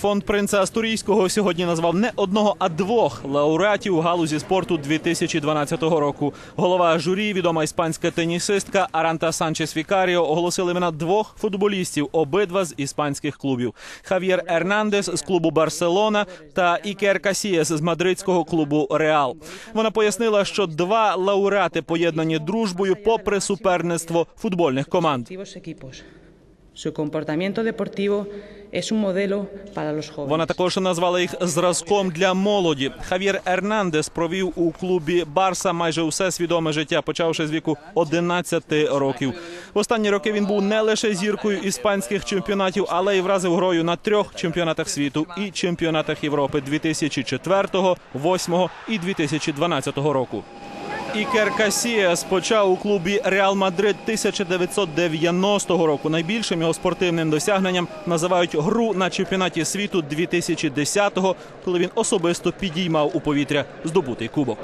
Фонд принца Астурійського сьогодні назвав не одного, а двох лауреатів у галузі спорту 2012 року. Голова журі, відома іспанська тенісистка Аранта Санчес Вікаріо, оголосили імена двох футболістів, обидва з іспанських клубів: Хав'єр Ернандес з клубу Барселона та Ікер Касієс з мадридського клубу Реал. Вона пояснила, що два лауреати поєднані дружбою попри суперництво футбольних команд. Su comportamiento deportivo es un modelo para los jóvenes. Вона також назвала їх зразком для молоді. Хав'єр Ернандес провів у клубі Барса майже усе свідоме життя, почавши з віку 11 років. В останні роки він був не лише зіркою іспанських чемпіонатів, але й вразив грою на трьох чемпіонатах світу і чемпіонатах Європи 2004, 2008 і 2012 року. Ікер Касіас почав у клубі Реал Мадрид 1990 року. Найбільшим його спортивним досягненням називають гру на чемпіонаті світу 2010-го, коли він особисто підіймав у повітря здобутий кубок.